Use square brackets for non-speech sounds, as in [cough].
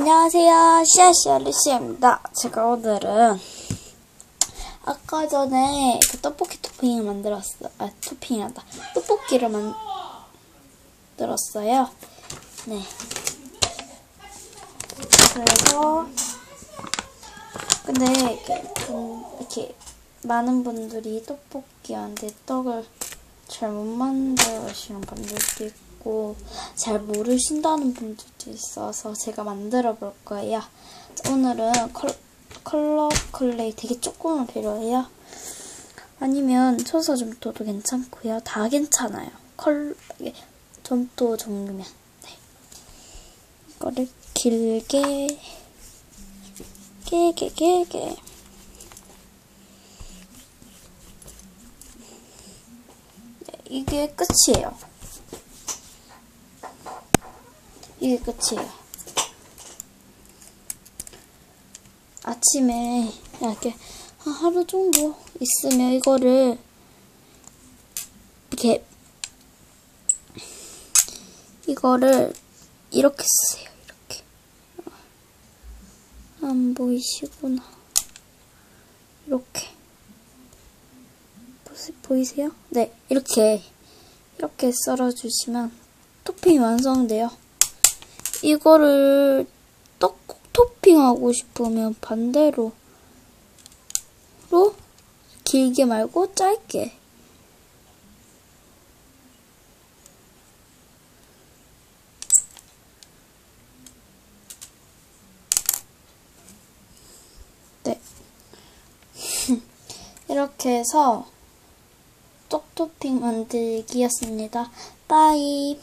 안녕하세요. 시아시아 리시입니다. 제가 오늘은 아까 전에 그 떡볶이 토핑을 만들었어. 아, 토핑이란다. 떡볶이를 만들었어요. 네. 그래서 근데 이렇게, 분- 이렇게 많은 분들이 떡볶이한테 떡을 잘 못 만드시는 분들도 있고 잘 모르신다는 분들도 있어서 제가 만들어 볼 거예요. 자, 오늘은 컬, 컬러 클레이 되게 조금은 필요해요. 아니면 초서 점토도 괜찮고요. 다 괜찮아요. 컬 점토 종류면 네. 이거를 길게 길게 길게 네, 이게 끝이에요. 이게 끝이에요. 아침에 이렇게 한 하루 정도 있으면 이거를 이렇게 이거를 이렇게 쓰세요. 이렇게 안 보이시구나. 이렇게 보이세요? 네, 이렇게 이렇게 썰어주시면 토핑이 완성돼요. 이거를 떡국 토핑하고 싶으면 반대로 로? 길게 말고 짧게. 네. [laughs] 이렇게 해서 떡 토핑 만들기였습니다. 빠이